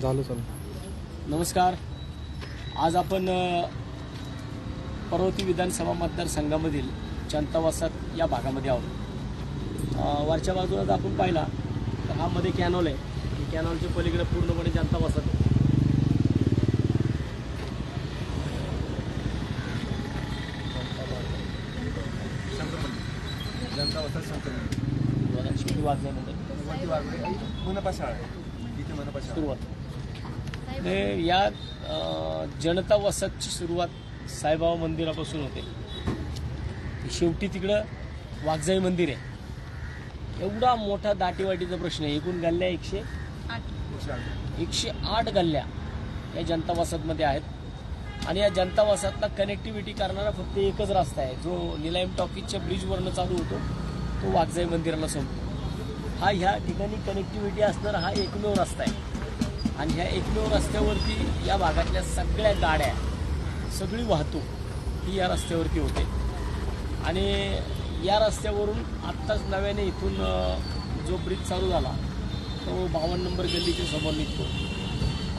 झालं चालू. नमस्कार. आज आपण पर्वती विधानसभा मतदारसंघामधील जनता वसाहत या भागामध्ये आहोत. वरच्या बाजूला आपण पाहिला तर हा मध्ये कॅनॉल आहे. कॅनॉलच्या पलीकडे पूर्णपणे जनता वसाहत आहे. जनता वसाहत संकलन बघा, शेवटी वाजल्यानंतर मनपा शाळा आहे. इथे मनपा सुरुवात. हे या जनता वसतची सुरुवात साईबाबा मंदिरापासून होते. शेवटी तिकडं वाघजाई मंदिर आहे. एवढा मोठा दाटीवाटीचा प्रश्न आहे. एकूण गल्ल्या एकशे एकशे आठ. एकशे आठ गल्ल्या या जनता वसतमध्ये आहेत. आणि या जनता वसतला कनेक्टिव्हिटी करणारा फक्त एकच रस्ता आहे. जो निलायम टॉकीजच्या ब्रिजवरनं चालू होतो तो वाघजाई मंदिराला संपतो हा ह्या ठिकाणी कनेक्टिव्हिटी असणारा हा एकमेव रस्ता आहे. आणि ह्या एकमेव रस्त्यावरती या भागातल्या सगळ्या गाड्या सगळी वाहतूक ही या रस्त्यावरती होते. आणि या रस्त्यावरून आत्ताच नव्याने इथून जो ब्रिज चालू झाला तो बावन्न नंबर गल्लीच्या समोर निघतो.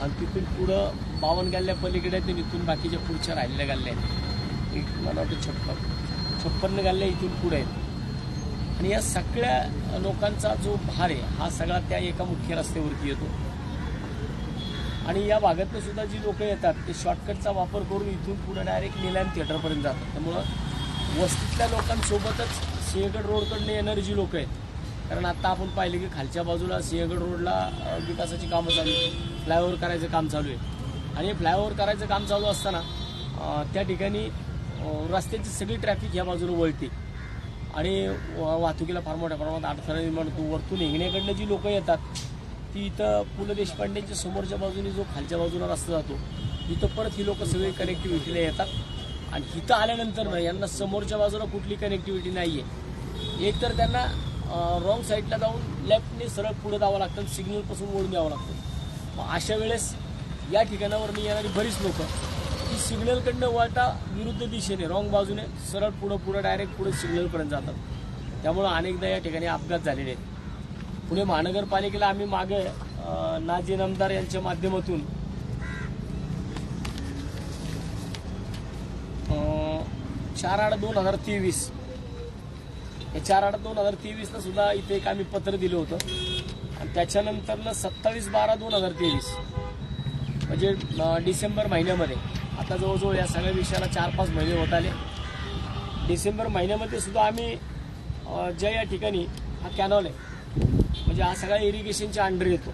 आणि तिथून पुढं बावन्न गल्ल्या पलीकडे आहेत इथून बाकीच्या पुढच्या राहिलेल्या गल्ल्या आहेत. एक मला वाटतं छप्पन. छप्पन्न गल्ल्या इथून पुढे आहेत. आणि या सगळ्या लोकांचा जो भार आहे हा सगळा त्या एका मुख्य रस्त्यावरती येतो. आणि या भागातनं सुद्धा जी लोक येतात ते शॉर्टकटचा वापर करून इथून पुढे डायरेक्ट निलाम थिएटरपर्यंत जातात. त्यामुळं वस्तीतल्या लोकांसोबतच सिंहगड रोडकडनं येणारी जी लोक आहेत कारण आत्ता आपण पाहिलं की खालच्या बाजूला सिंहगड रोडला विकासाची कामं चालू आहेत. फ्लायओव्हर करायचं काम चालू आहे. आणि फ्लायओव्हर करायचं काम चालू असताना त्या ठिकाणी रस्त्याची सगळी ट्रॅफिक ह्या बाजूला वळते. आणि वा- वाहतुकीला फार मोठ्या प्रमाणात अडथळा निर्माण होतो. वरतून हिंगण्याकडनं जी लोकं येतात ती इथं पु ल देशपांडेच्या समोरच्या बाजूने जो खालच्या बाजूला रस्ता जातो इथं परत ही लोकं सगळी कनेक्टिव्हिटीला येतात. आणि इथं आल्यानंतर ना यांना समोरच्या बाजूला कुठली कनेक्टिव्हिटी नाही आहे एकतर त्यांना रॉंग साईडला जाऊन लेफ्टने सरळ पुढे जावं लागतं सिग्नलपासून ओढून द्यावं लागतं. मग अशा वेळेस या ठिकाणावरनं येणारी बरीच लोकं ती सिग्नलकडनं वळता विरुद्ध दिशेने रॉंग बाजूने सरळ पुढं पुढं डायरेक्ट पुढे सिग्नलपर्यंत जातात. त्यामुळं अनेकदा या ठिकाणी अपघात झालेले आहेत. पुणे महानगरपालिकेला आम्ही मागे नाजी नामदार यांच्या माध्यमातून चार आठ दोन हजार तेवीस हे चार आठ दोन हजार तेवीसला सुद्धा इथे एक आम्ही पत्र दिलं होतं. आणि त्याच्यानंतरनं सत्तावीस बारा दोन हजार तेवीस म्हणजे डिसेंबर महिन्यामध्ये आता जवळजवळ या सगळ्या विषयाला चार पाच महिने होत आले. डिसेंबर महिन्यामध्ये सुद्धा आम्ही ज्या या ठिकाणी हा कॅनॉल आहे. म्हणजे हा सगळा इरिगेशनच्या अंडर येतो.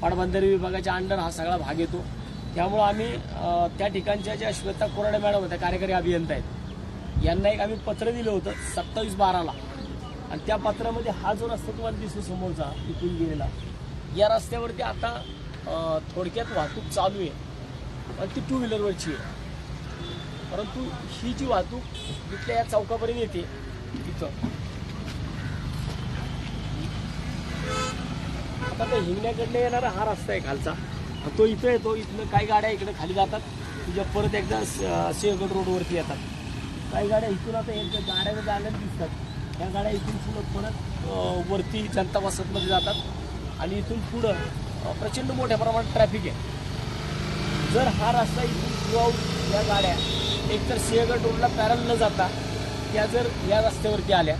पाटबंधारे विभागाच्या अंडर हा सगळा भाग येतो. त्यामुळं आम्ही त्या ठिकाणच्या ज्या श्वेता कोराडे मॅडम होत्या कार्यकारी अभियंता आहेत. यांना एक आम्ही पत्र दिलं होतं सत्तावीस बाराला. आणि त्या पत्रामध्ये हा जो रस्ता तुम्हाला दिसतो समोरचा तिथून गेलेला या रस्त्यावरती आता थोडक्यात वाहतूक चालू आहे. ती टू व्हीलरवरची आहे. परंतु ही जी वाहतूक इथल्या या चौकापर्यंत येते तिथं आता त्या हिंगण्याकडनं येणारा हा रस्ता आहे खालचा. तो इथं येतो इथनं काही गाड्या इकडे खाली जातात तुझ्या परत एकदा सिंहगड रोडवरती येतात. काही गाड्या इथून आता यांच्या गाड्या जाण्यात दिसतात. त्या गाड्या इथून पुढं परत वरती जनता वसतमध्ये जातात. आणि इथून पुढं प्रचंड मोठ्या प्रमाणात ट्रॅफिक आहे. जर हा रस्ता इथून किंवा या गाड्या एकतर सिंहगड रोडला पॅरल न जाता त्या जर या रस्त्यावरती आल्या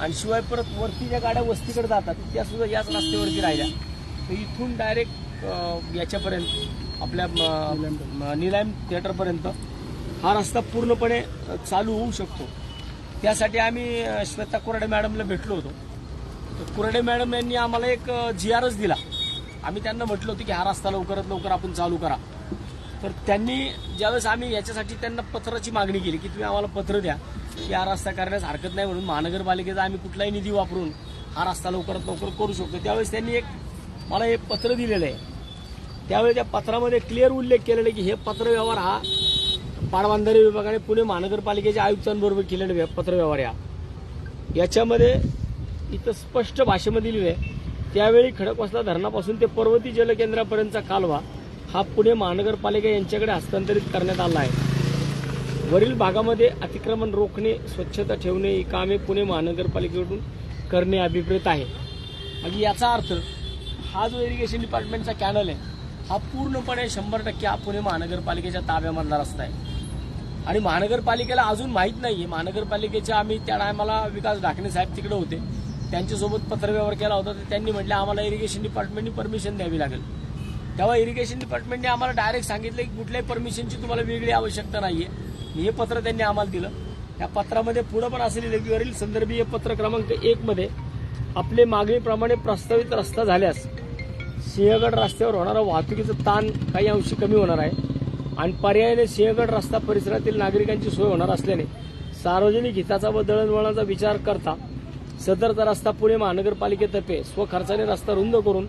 आणि शिवाय परत वरती ज्या गाड्या वस्तीकडे जातात त्या सुद्धा याच रस्त्यावरती राहिल्या तर इथून डायरेक्ट याच्यापर्यंत आपल्या निलायम थिएटरपर्यंत हा रस्ता पूर्णपणे चालू होऊ शकतो. त्यासाठी आम्ही श्वेता कुराडे मॅडमला भेटलो होतो. तर कुराडे मॅडम यांनी आम्हाला एक जी आरच दिला. आम्ही त्यांना म्हटलं होतं की हा रस्ता लवकरात लवकर आपण चालू करा. तर त्यांनी ज्यावेळेस आम्ही याच्यासाठी त्यांना पत्राची मागणी केली की तुम्ही आम्हाला पत्र द्या की हा रस्ता करण्यास हरकत नाही म्हणून महानगरपालिकेचा आम्ही कुठलाही निधी वापरून हा रस्ता लवकरात लवकर करू शकतो. त्यावेळेस त्यांनी एक मला एक पत्र दिलेलं आहे. त्यावेळी त्या पत्रामध्ये क्लिअर उल्लेख केलेला आहे की हे पत्रव्यवहार हा पाटबंधारे विभागाने पुणे महानगरपालिकेच्या आयुक्तांबरोबर केलेला व्य- पत्रव्यवहार या याच्यामध्ये इथं स्पष्ट भाषेमध्ये लिहिले त्यावेळी खडकवासला धरणापासून ते पर्वती जलकेंद्रापर्यंतचा कालवा हा पुणे महानगरपालिका यांच्याकडे हस्तांतरित करण्यात आला आहे. वरील भागामध्ये अतिक्रमण रोखणे स्वच्छता ठेवणे ही कामे पुणे महानगरपालिकेकडून करणे अभिप्रेत आहे. म्हणजे याचा अर्थ हा जो इरिगेशन डिपार्टमेंटचा कॅनल आहे हा पूर्णपणे शंभर टक्के हा पुणे महानगरपालिकेच्या ताब्यामधला रस्ता आहे. आणि महानगरपालिकेला अजून माहीत नाही आहे महानगरपालिकेच्या आम्ही त्या टायमाला विकास ढाकणे साहेब तिकडे होते. त्यांच्यासोबत पत्रव्यवहार केला होता तर त्यांनी म्हटलं आम्हाला इरिगेशन डिपार्टमेंटनी परमिशन द्यावी लागेल. तेव्हा इरिगेशन डिपार्टमेंटने आम्हाला डायरेक्ट सांगितलं की कुठल्याही परमिशनची तुम्हाला वेगळी आवश्यकता नाहीये. हे पत्र त्यांनी आम्हाला दिलं. त्या पत्रामध्ये पुढं पण असलेले वरील संदर्भीय पत्र क्रमांक एक मध्ये आपले मागणीप्रमाणे प्रस्तावित रस्ता झाल्यास सिंहगड रस्त्यावर होणारा वाहतुकीचं ताण काही अंशी कमी होणार आहे आणि पर्यायाने सिंहगड रस्ता परिसरातील नागरिकांची सोय होणार असल्याने सार्वजनिक हिताचा व दळणवळणाचा विचार करता सदरचा रस्ता पुणे महानगरपालिकेतर्फे स्वखर्चाने रस्ता रुंद करून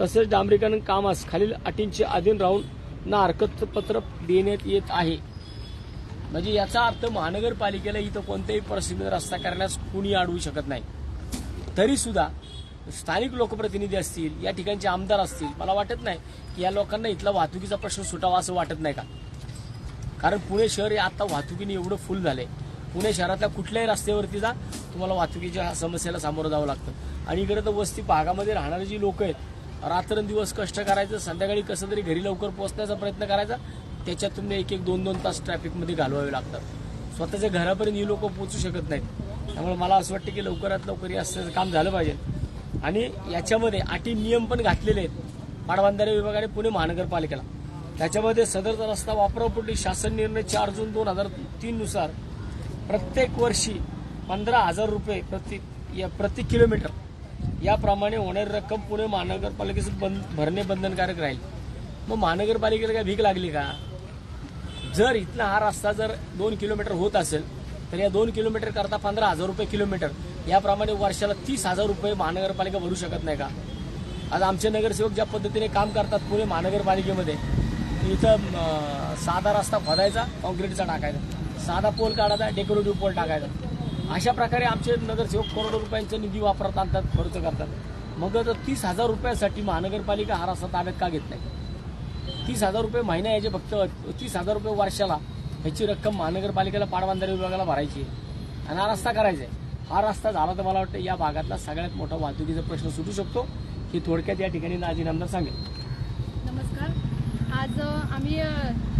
तसेच डांबरीकरण कामास खालील अटींचे अधीन राहून ना हरकतपत्र देण्यात येत आहे. म्हणजे याचा अर्थ महानगरपालिकेला इथं कोणत्याही परिस्थितीत रस्ता करण्यास कुणी अडवू शकत नाही. तरी सुद्धा स्थानिक लोकप्रतिनिधी असतील या ठिकाणचे आमदार असतील मला वाटत नाही की या लोकांना इथला वाहतुकीचा प्रश्न सुटावा असं वाटत नाही का? कारण पुणे शहर हे आता वाहतुकीने एवढं फुल झालंय. पुणे शहरातल्या कुठल्याही रस्त्यावरती जा तुम्हाला वाहतुकीच्या समस्येला सामोरं जावं लागतं. आणि इकडे तर वस्ती भागामध्ये राहणारी जी लोक आहेत रात्रंदिवस कष्ट करायचं संध्याकाळी कसं तरी घरी लवकर पोहोचण्याचा प्रयत्न करायचा त्याच्यातून एक एक दोन दोन तास ट्रॅफिकमध्ये घालवावे लागतात. स्वतःच्या घरापर्यंत ही लोक पोहोचू शकत नाहीत. त्यामुळे मला असं वाटतं की लवकरात लवकर हे असं काम झालं पाहिजे. आणि याच्यामध्ये अटी नियम पण घातलेले आहेत पाटबंधारे विभागाने पुणे महानगरपालिकेला. त्याच्यामध्ये सदरचा रस्ता वापरापोटी शासन निर्णय चार जून दोन हजार तीननुसार प्रत्येक वर्षी पंधरा हजार रुपये प्रति या प्रति किलोमीटर. याप्रमाणे होणारी रक्कम पुणे महानगरपालिकेचं बंद भरणे बंधनकारक राहील. मग महानगरपालिकेला काय भीक लागली का? जर इथला हा रस्ता जर दोन किलोमीटर होत असेल तर या दोन किलोमीटर करता पंधरा हजार रुपये किलोमीटर. याप्रमाणे वर्षाला तीस हजार रुपये महानगरपालिका भरू शकत नाही का? आज आमचे नगरसेवक ज्या पद्धतीने काम करतात पुणे महानगरपालिकेमध्ये इथं साधा रस्ता खोदायचा कॉन्क्रीटचा टाकायचा. साधा पोल काढायचा डेकोरेटिव्ह पोल टाकायचा. अशा प्रकारे आमचे नगरसेवक करोडो रुपयांचा निधी वापरत आणतात खर्च करतात. मग जर तीस हजार रुपयासाठी महानगरपालिका हा रस्ता ताब्यात का घेत नाही? तीस हजार रुपये महिना याचे फक्त तीस हजार रुपये वर्षाला ह्याची रक्कम महानगरपालिकेला पाटबंधारे विभागाला भरायची आहे. आणि हा रस्ता करायचा आहे. हा रस्ता झाला तर मला वाटतं या भागातला सगळ्यात मोठा वाहतुकीचा प्रश्न सुटू शकतो. हे थोडक्यात या ठिकाणी नाजीन आमदार सांगेल. आज आम्ही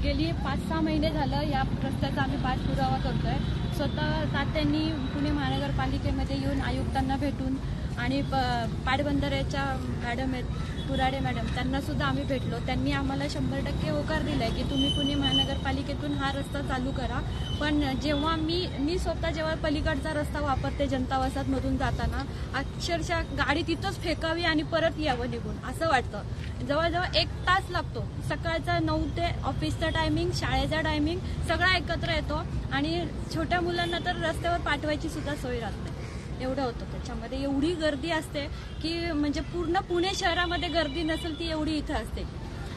गेली पाच सहा महिने झालं या रस्त्याचा आम्ही पाठपुरावा करतोय. स्वतः तात्यांनी पुणे महानगरपालिकेमध्ये येऊन आयुक्तांना भेटून आणि प- पाटबंधाऱ्याच्या मॅडम आहेत पुराडे मॅडम त्यांनासुद्धा आम्ही भेटलो. त्यांनी आम्हाला शंभर टक्के होकार दिलाय की तुम्ही पुणे महानगरपालिकेतून हा रस्ता चालू करा. पण जेव्हा मी मी स्वतः जेव्हा पलीकडचा रस्ता वापरते जनता वसाहतमधून जाताना अक्षरशः गाडी तिथंच फेकावी आणि परत यावं निघून असं वाटतं. जवळजवळ एक तास लागतो. सकाळचा नऊ ते ऑफिसचा टायमिंग शाळेचा टायमिंग सगळा एकत्र येतो. आणि छोट्या मुलांना तर रस्त्यावर पाठवायची सुद्धा सोय राहते एवढं होतं. त्याच्यामध्ये एवढी गर्दी असते की म्हणजे पूर्ण पुणे शहरामध्ये गर्दी नसेल ती एवढी इथं असते.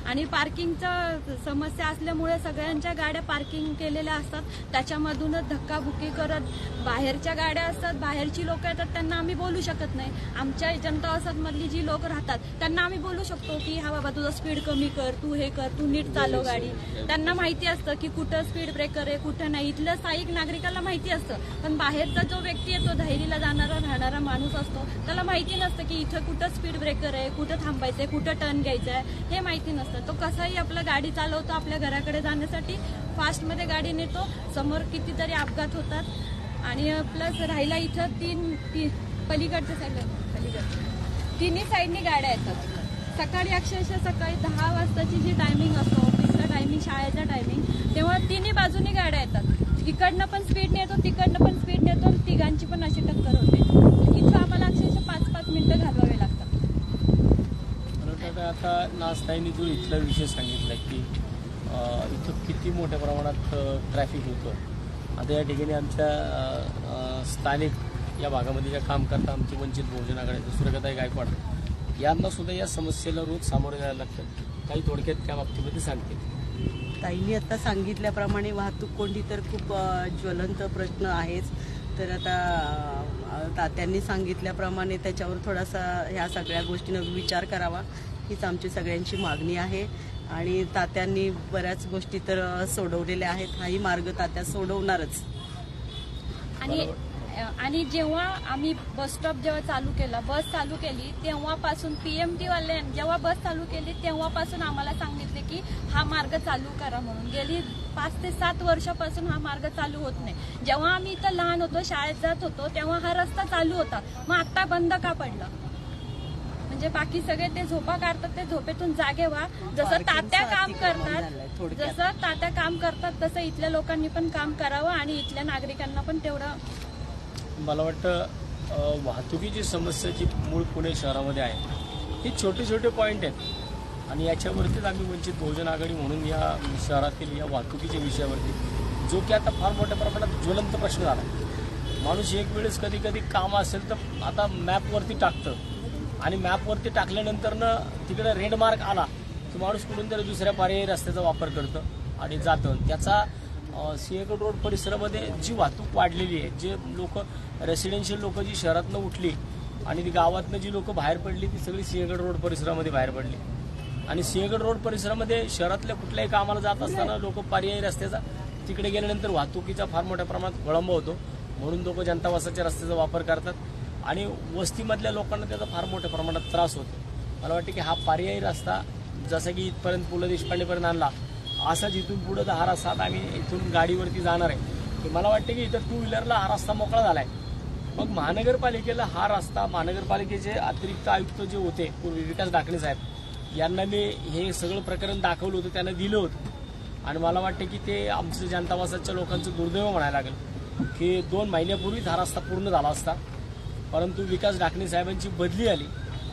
आणि पार्किंगचं समस्या असल्यामुळे सगळ्यांच्या गाड्या पार्किंग केलेल्या असतात. त्याच्यामधूनच धक्काबुक्की करत बाहेरच्या गाड्या असतात. बाहेरची लोक येतात त्यांना आम्ही बोलू शकत नाही. आमच्या जनता वसाहतमधली जी लोक राहतात त्यांना आम्ही बोलू शकतो की हा बाबा तुझा स्पीड कमी कर तू हे कर तू नीट चालव गाडी. त्यांना माहिती असतं की कुठं स्पीड ब्रेकर आहे कुठं नाही. इथल्या स्थायिक नागरिकाला माहिती असतं. पण बाहेरचा जो व्यक्ती आहे तो जाणारा राहणारा माणूस असतो. त्याला माहिती नसतं की इथं कुठं स्पीड ब्रेकर आहे कुठं थांबायचंय कुठं टर्न घ्यायचं आहे हे माहिती नसतं. तो कसाही आपलं गाडी चालवतो आपल्या घराकडे जाण्यासाठी फास्टमध्ये गाडी नेतो. समोर कितीतरी अपघात होतात. आणि प्लस राहिला इथं तीन ती पलीकडच्या साईडला पलीकड तिन्ही साईडनी गाड्या येतात. सकाळी अक्षरशः सकाळी दहा वाजताची जी टायमिंग असतो ऑफिसचा टायमिंग शाळेचा टायमिंग तेव्हा तिन्ही बाजूनी गाड्या येतात. इकडनं पण स्पीड नेतो तिकडनं पण स्पीड नेतो तिघांची पण अशी टक्कर होते. इथं आम्हाला अक्षरशः पाच पाच मिनटं घालवावे आता नाचताईंनी जो इथला विषय सांगितला की इथं किती मोठ्या प्रमाणात ट्रॅफिक होतं. आता या ठिकाणी आमच्या स्थानिक या भागामध्ये ज्या काम करतात आमचे वंचित बहुजन आघाडीचे सुरगताई गायकवाड यांना सुद्धा या समस्येला रोज सामोरे जायला लागतं. काही थोडक्यात त्या बाबतीमध्ये सांगते. ताईंनी आता सांगितल्याप्रमाणे वाहतूक कोंडी तर खूप ज्वलंत प्रश्न आहेच. तर आता तात्यांनी सांगितल्याप्रमाणे त्याच्यावर थोडासा ह्या सगळ्या गोष्टींवर विचार करावा. हीच आमची सगळ्यांची मागणी आहे. आणि तात्यांनी बऱ्याच गोष्टी तर सोडवलेल्या आहेत. हाही मार्ग तात्या सोडवणारच. आणि आणि जेव्हा आम्ही बस स्टॉप जेव्हा चालू केला बस चालू केली तेव्हापासून पीएमटी वाले जेव्हा बस चालू केली तेव्हापासून आम्हाला सांगितले की हा मार्ग चालू करा म्हणून. गेली पाच ते सात वर्षापासून हा मार्ग चालू होत नाही. जेव्हा आम्ही इथं लहान होतो शाळेत जात होतो तेव्हा हा रस्ता चालू होता. मग आता बंद का पडला? म्हणजे बाकी सगळे ते झोपा काढतात ते झोपेतून जागे व्हा जसं तात्या काम करतात. जसं तात्या काम करतात तसं इथल्या लोकांनी पण काम करावं आणि इथल्या नागरिकांना पण तेवढं मला वाटतं वाहतुकीची समस्या जी मूळ पुणे शहरामध्ये आहे ही छोटे छोटे पॉईंट आहेत आणि याच्यावरतीच आम्ही वंचित बहुजन आघाडी म्हणून या शहरातील या वाहतुकीच्या विषयावरती जो की आता फार मोठ्या प्रमाणात ज्वलंत प्रश्न झाला. माणूस एक वेळेस कधी कधी काम असेल तर आता मॅपवरती टाकतं आणि मॅपवरती टाकल्यानंतरनं तिकडे रेड मार्क आला की माणूस कुठून तरी दुसऱ्या पर्यायी रस्त्याचा वापर करतं आणि जातं. त्याचा सिंहगड रोड परिसरामध्ये जी वाहतूक वाढलेली आहे जे लोक रेसिडेन्शियल लोक जी शहरातनं उठली आणि ती गावातनं जी लोक बाहेर पडली ती सगळी सिंहगड रोड परिसरामध्ये बाहेर पडली. आणि सिंहगड रोड परिसरामध्ये शहरातल्या कुठल्याही कामाला जात असताना लोक पर्यायी रस्त्याचा तिकडे गेल्यानंतर वाहतुकीचा फार मोठ्या प्रमाणात विळंब होतो. म्हणून लोक जनतावासाच्या रस्त्याचा वापर करतात. आणि वस्तीमधल्या लोकांना त्याचा फार मोठ्या प्रमाणात त्रास होतो. मला वाटतं की हा पर्यायी रस्ता जसा की इथपर्यंत पु ल देशपांडेपर्यंत आणला असाच इथून पुढं तर हा रस्ता आता आम्ही इथून गाडीवरती जाणार आहे. मला वाटतं की इथं टू व्हीलरला हा रस्ता मोकळा झाला आहे मग महानगरपालिकेला हा रस्ता महानगरपालिकेचे अतिरिक्त आयुक्त जे होते पूर्वी विकास डाकणे साहेब यांना मी हे सगळं प्रकरण दाखवलं होतं त्यांना दिलं होतं. आणि मला वाटतं की ते आमचं जनतावासाच्या लोकांचं दुर्दैव म्हणायला लागेल की दोन महिन्यापूर्वीच हा रस्ता पूर्ण झाला असता. परंतु विकास डाकणे साहेबांची बदली आली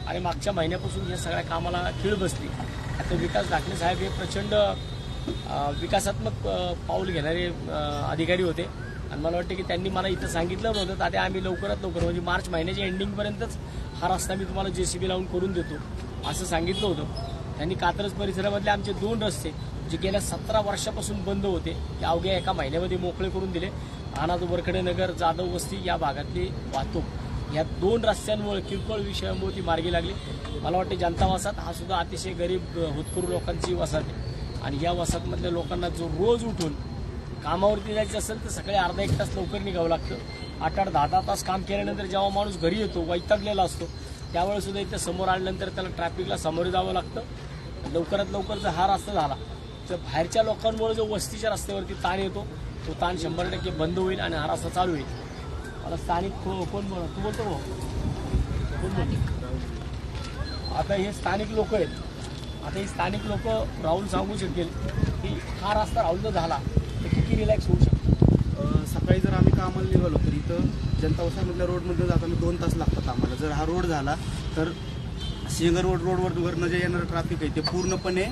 आणि मागच्या महिन्यापासून या सगळ्या कामाला खीळ बसली. आता विकास डाकणे साहेब हे प्रचंड विकासात्मक पाऊल घेणारे अधिकारी होते. आणि मला वाटतं की त्यांनी मला इथं सांगितलं नव्हतं. आता आम्ही लवकरात लवकर म्हणजे मार्च महिन्याच्या एंडिंगपर्यंतच हा रस्ता मी तुम्हाला जे सी बी लावून करून देतो असं सांगितलं होतं. त्यांनी कात्रज परिसरामधले आमचे दोन रस्ते जे गेल्या सतरा वर्षापासून बंद होते ते अवघ्या एका महिन्यामध्ये मोकळे करून दिले. अनाथ वरखडे नगर जाधव वस्ती या भागातली वाहतूक. या दोन रस्त्यांमुळे किरकोळ विषयामुळे ती मार्गी लागली. मला वाटते जनता वसाहत हा सुद्धा अतिशय गरीब अ, होतकरू लोकांची वसाहत आहे. आणि या वसाहतमधल्या लोकांना जो रोज उठून कामावरती जायचं असेल तर सकाळी अर्धा एक तास लवकर निघावं लागतं. आठ आठ दहा दहा तास काम केल्यानंतर जेव्हा माणूस घरी येतो वैतागलेला असतो त्यावेळेस सुद्धा इथं समोर आल्यानंतर त्याला ट्रॅफिकला सामोरे जावं लागतं. लवकरात लवकर जर हा रस्ता झाला तर बाहेरच्या लोकांमुळे जो वस्तीच्या रस्त्यावरती ताण येतो तो ताण शंभर टक्के बंद होईल आणि हा रस्ता चालू होईल. आता स्थानिक हो, कोण बोल तू बोलतो भाऊ? आता हे स्थानिक लोक आहेत. आता हे स्थानिक लोक राहुल सांगू शकेल की हा रस्ता राहुल जर झाला तर किती रिलॅक्स होऊ शकतो? सकाळी जर आम्ही कामाला निघालो तर इथं जनता वसाहतमधल्या रोडमधून जाताना दोन तास लागतात आम्हाला. जर हा रोड झाला तर सिंगर रोड रोडवर वरनं जे येणारं ट्रॅफिक आहे ते पूर्णपणे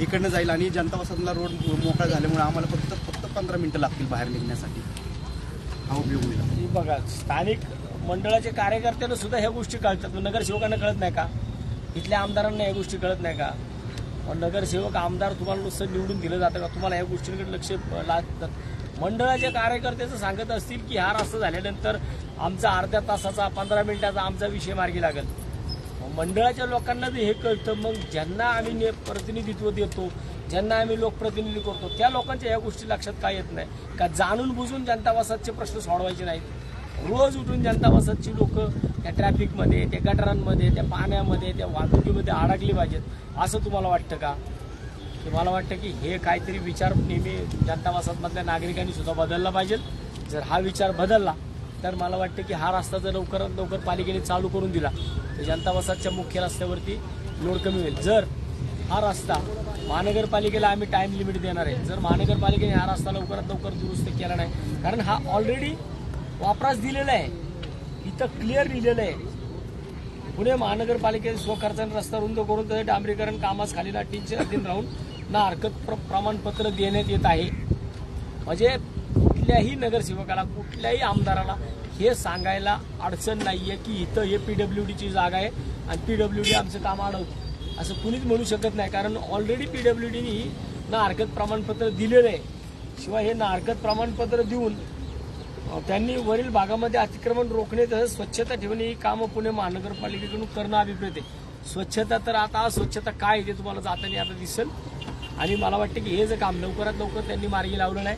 इकडनं जाईल आणि जनता वसाहतला रोड मोकळा झाल्यामुळे आम्हाला फक्त फक्त पंधरा मिनटं लागतील बाहेर निघण्यासाठी. हा उपयोग होईल बघा स्थानिक मंडळाचे कार्यकर्त्यांना सुद्धा ह्या गोष्टी कळतात. नगरसेवकांना कळत नाही का? इथल्या आमदारांना या गोष्टी कळत नाही का? मग नगरसेवक आमदार तुम्हाला नुसतं निवडून दिलं जातं का? तुम्हाला या गोष्टींकडे लक्ष लागतात. मंडळाच्या कार्यकर्त्याचं सांगत असतील की हा रस्ता झाल्यानंतर आमचा अर्ध्या तासाचा पंधरा मिनिटाचा आमचा विषय मार्गी लागेल. मंडळाच्या लोकांना जर हे कळतं. मग ज्यांना आम्ही ने- प्रतिनिधित्व देतो ज्यांना आम्ही लोकप्रतिनिधी करतो त्या लोकांच्या या गोष्टी लक्षात काय येत नाही. का जाणून बुजून जनता वसाहतचे प्रश्न सोडवायचे नाहीत. रोज उठून जनता वसाहतची लोक त्या ट्रॅफिकमध्ये त्या गटारांमध्ये त्या पाण्यामध्ये त्या वाहतुकीमध्ये अडकली पाहिजेत. असं तुम्हाला वाटतं का? की मला वाटतं की हे काहीतरी विचार नेहमी जनता वसाहतमधल्या नागरिकांनी सुद्धा बदलला पाहिजे? जर हा विचार बदलला तर मला वाटतं की हा रस्ता जर लवकरात लवकर पालिकेने चालू करून दिला तर जनता वसाहतच्या मुख्य रस्त्यावरती लोड कमी होईल. जर हा रस्ता महानगरपालिकेला आम्ही टाईम लिमिट देणार आहे. जर महानगरपालिकेने हा रस्ता लवकरात लवकर दुरुस्त केला नाही कारण हा ऑलरेडी वापरास दिलेला आहे. इथं क्लिअर लिहिलेलं आहे. पुणे महानगरपालिकेने स्वखर्चाने रस्ता रुंद करून त्याचे डांबरीकरण कामास खाली लाटींचे अधीन राहून ना हरकत प्र- प्रमाणपत्र देण्यात येत आहे. म्हणजे कुठल्याही नगरसेवकाला कुठल्याही आमदाराला हे सांगायला अडचण नाही आहे की इथं हे पीडब्ल्यू डीची जागा आहे आणि पीडब्ल्यू डी आमचं काम अडवतो असं कुणीच म्हणू शकत नाही. कारण ऑलरेडी पीडब्ल्यू डीनी ना हरकत प्रमाणपत्र दिलेलं आहे. शिवाय हे ना हरकत प्रमाणपत्र देऊन त्यांनी वरील भागामध्ये अतिक्रमण रोखणे तसंच स्वच्छता ठेवणे ही कामं पुणे महानगरपालिकेकडून करणं अभिप्रेत आहे. स्वच्छता तर आता स्वच्छता काय आहे ते तुम्हाला जाताना आता दिसेल. आणि मला वाटतं की हे जर काम लवकरात लवकर त्यांनी मार्गी लावलं नाही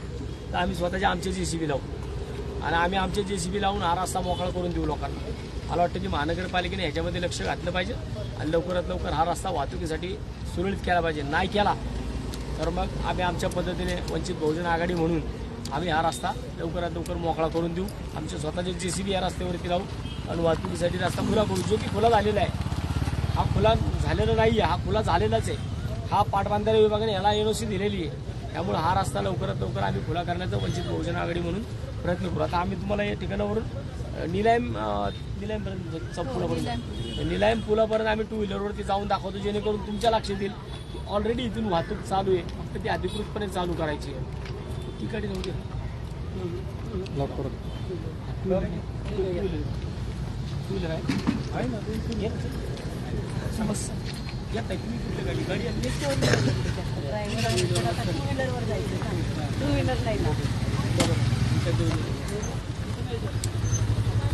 तर आम्ही स्वतःच्या आमचे बी लावू. आणि आम्ही आमचे जे सी बी लावून हा रस्ता मोकळा करून देऊ लोकांना. मला वाटतं की महानगरपालिकेने ह्याच्यामध्ये लक्ष घातलं पाहिजे. आणि लवकरात लवकर हा रस्ता वाहतुकीसाठी सुरळीत केला पाहिजे. नाही केला तर मग आम्ही आमच्या पद्धतीने वंचित बहुजन आघाडी म्हणून आम्ही हा रस्ता लवकरात लवकर मोकळा करून देऊ. आमचे स्वतःचे जे सी बी या रस्त्यावरती लावू आणि वाहतुकीसाठी रस्ता खुला करू. जो की खुला झालेला आहे. हा खुला झालेला नाही आहे हा खुला झालेलाच आहे. हा पाटबांधारे विभागाने याला एनओसी दिलेली आहे. त्यामुळे हा रस्ता लवकरात लवकर आम्ही खुला करण्याचा वंचित बहुजन आघाडी म्हणून प्रयत्न करू. आता आम्ही तुम्हाला या ठिकाणावरून निलायम निलायमपर्यंत पुलापर्यंत. निलायम. पुलापर्यंत आम्ही टू व्हीलरवरती जाऊन दाखवतो जेणेकरून तुमच्या लक्षात येईल की ऑलरेडी इथून वाहतूक चालू आहे फक्त ती अधिकृतपणे चालू करायची आहे. तिकडे जाऊ दे. टू व्हीलर आहे. ये. समस्या. येत आहे तुम्ही कुठल्या गाडी गाडी आणली? आहे किंवा टू व्हीलरवर जायचं. टू व्हीलर नाही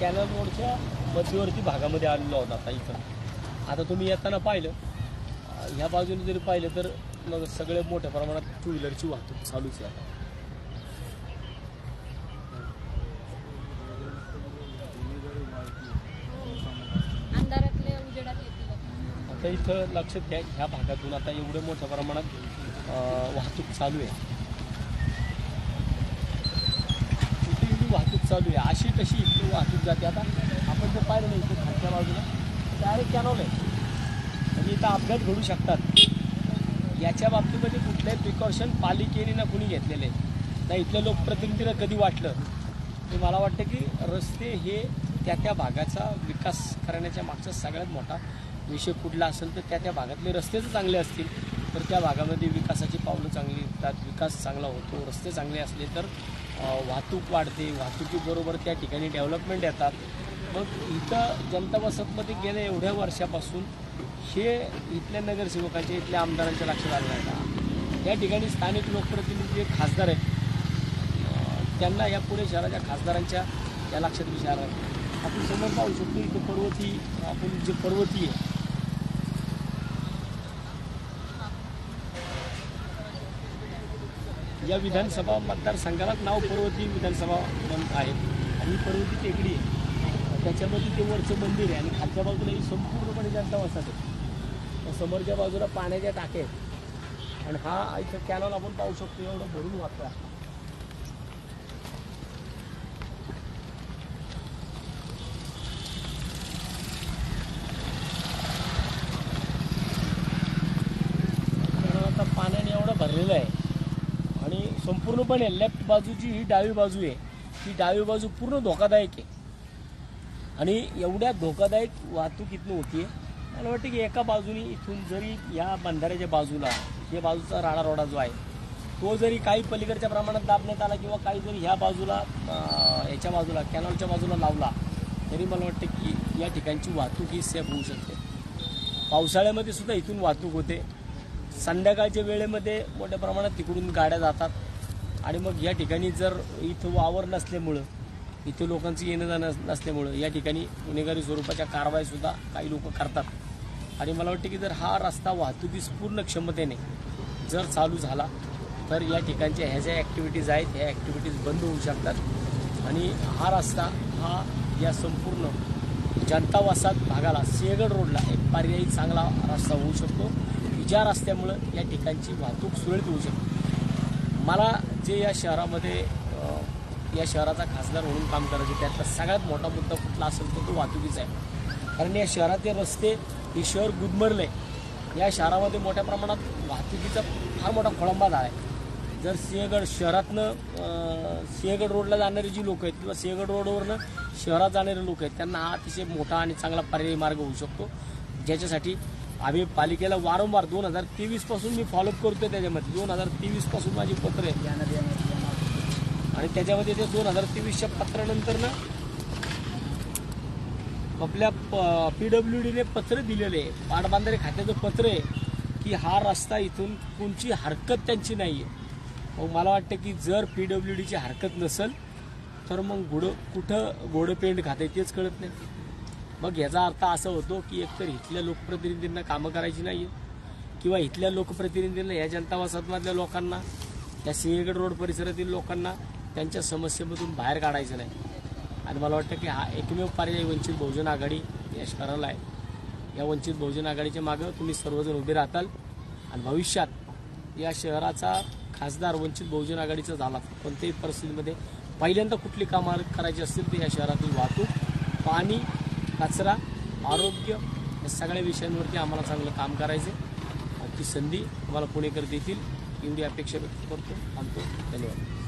कॅनल रोडच्या मध्यवर्ती भागामध्ये आलेलो आहोत आता इथं. आता तुम्ही येताना पाहिलं ह्या बाजूने जरी पाहिलं तर मग सगळे मोठ्या प्रमाणात टू व्हीलरची वाहतूक चालूच आहे आता. आता. इथं लक्षात घ्या ह्या भागातून आता एवढं मोठ्या प्रमाणात वाहतूक चालू आहे इथे एवढी वाहतूक चालू आहे. अशी कशी इथली वाहतूक जाते. आता आपण जर पाहिलं नाही इथे खालच्या बाजूला डायरेक्ट कॅनॉल आहे. आणि इथं अपघात घडू शकतात. याच्या बाबतीमध्ये कुठलंही प्रिकॉशन पालिकेने ना कुणी घेतलेले ना इथल्या लोकप्रतिनिधीला कधी वाटलं? तर मला वाटतं की रस्ते हे त्या त्या भागाचा विकास करण्याच्या मागचा सगळ्यात मोठा विषय कुठला असेल तर त्या त्या भागातले रस्तेच चांगले असतील तर त्या भागामध्ये विकासाची पावलं चांगली त्यात विकास चांगला होतो रस्ते चांगले असले तर वाहतूक वाढते वाहतुकीबरोबर त्या ठिकाणी डेव्हलपमेंट येतात. मग इथं जनता वसतमध्ये गेल्या एवढ्या वर्षापासून हे इथल्या नगरसेवकांच्या इथल्या आमदारांच्या लक्षात आलं आहे का? या ठिकाणी स्थानिक लोकप्रतिनिधी जे खासदार आहेत त्यांना या पुणे शहराच्या खासदारांच्या या लक्षात विचार आहे. आपण समोर पाहू शकतो इथं पर्वती आपण जे पर्वती आहे या विधानसभा मतदारसंघालाच नाव पर्वती विधानसभा मन आहे आणि पर्वती टेकडी आहे. त्याच्यामध्ये ते वरचं मंदिर आहे आणि खालच्या बाजूला ही संपूर्णपणे जनता वसाहत आहे. समोरच्या बाजूला पाण्याच्या टाके आहेत. आणि हा इथं कॅनॉल आपण पाहू शकतो एवढं भरून वाहतो आहे कारण आता पाण्याने एवढं भरलेलं आहे आणि पण आहे. लेफ्ट बाजूची ही डावी बाजू आहे ही डावी बाजू पूर्ण धोकादायक आहे. आणि एवढ्या धोकादायक वाहतूक इथून होती मला वाटतं की एका बाजूनी इथून जरी या बंधाऱ्याच्या बाजूला या बाजूचा राडा रोडा जो आहे तो जरी काही पलीकडच्या प्रमाणात दाबण्यात आला किंवा काही जरी ह्या बाजूला याच्या बाजूला कॅनॉलच्या बाजूला लावला तरी मला वाटतं की या ठिकाणची वाहतूक ही सेफ होऊ शकते. पावसाळ्यामध्ये सुद्धा इथून वाहतूक होते. संध्याकाळच्या वेळेमध्ये मोठ्या प्रमाणात तिकडून गाड्या जातात. आणि मग या ठिकाणी जर इथं वावर नसल्यामुळं इथं लोकांचं येणं जाणं नसल्यामुळं या ठिकाणी गुन्हेगारी स्वरूपाच्या कारवाईसुद्धा काही लोक करतात. आणि मला वाटतं की जर हा रस्ता वाहतुकीस पूर्ण क्षमतेने जर चालू झाला तर या ठिकाणच्या ह्या ज्या ॲक्टिव्हिटीज आहेत ह्या ॲक्टिव्हिटीज बंद होऊ शकतात. आणि हा रस्ता हा या संपूर्ण जनता वसाहत भागाला सिंहगड रोडला एक पर्यायी चांगला रस्ता होऊ शकतो. की ज्या रस्त्यामुळं या ठिकाणची वाहतूक सुरळीत होऊ शकते. मला जे या शहरामध्ये या शहराचा खासदार म्हणून काम करायचे त्यातला सगळ्यात मोठा मुद्दा कुठला असेल तर तो वाहतुकीचा आहे. कारण या शहरातले रस्ते हे शहर गुदमरले. या शहरामध्ये मोठ्या प्रमाणात वाहतुकीचा फार मोठा खोळंबा झाला आहे जर सिंहगड शहरातनं सिंहगड रोडला जाणारे जी लोक आहेत किंवा सिंहगड रोडवरनं शहरात जाणारे लोक आहेत त्यांना हा अतिशय मोठा आणि चांगला पर्यायी मार्ग होऊ शकतो. ज्याच्यासाठी आम्ही पालिकेला वारंवार दोन हजार तेवीसपासून मी फॉलोअप करतोय त्याच्यामध्ये. दोन हजार तेवीसपासून माझी पत्र आहे. आणि त्याच्यामध्ये ते दोन हजार तेवीसच्या पत्रानंतर ना आपल्या पी डब्ल्यू डीने पत्र दिलेले आहे. पाटबंधारे खात्याचं पत्र आहे की हा रस्ता इथून कोणची हरकत त्यांची नाही आहे मग मला वाटतं की जर पी डब्ल्यू डीची हरकत नसेल तर मग घोडं कुठं घोडं पेंट खाते तेच कळत नाही. मग याचा अर्थ असा होतो की एकतर इथल्या लोकप्रतिनिधींना कामं करायची नाही किंवा इथल्या लोकप्रतिनिधींना या जनता वसाहतमधल्या लोकांना त्या सिंहगड रोड परिसरातील लोकांना त्यांच्या समस्येमधून बाहेर काढायचं नाही. आणि मला वाटतं की हा एकमेव पर्याय वंचित बहुजन आघाडी या शहराला आहे. या वंचित बहुजन आघाडीच्या मागं तुम्ही सर्वजण उभे राहताल आणि भविष्यात या शहराचा खासदार वंचित बहुजन आघाडीचा झाला कोणत्याही परिस्थितीमध्ये पहिल्यांदा कुठली कामं करायची असतील तर या शहरातील वाहतूक पाणी कचरा आरोग्य या सगळ्या विषयांवरती आम्हाला चांगलं काम करायचं ती संधी आम्हाला पुणेकर देतील. एवढी अपेक्षा व्यक्त करतो. थांबतो. धन्यवाद.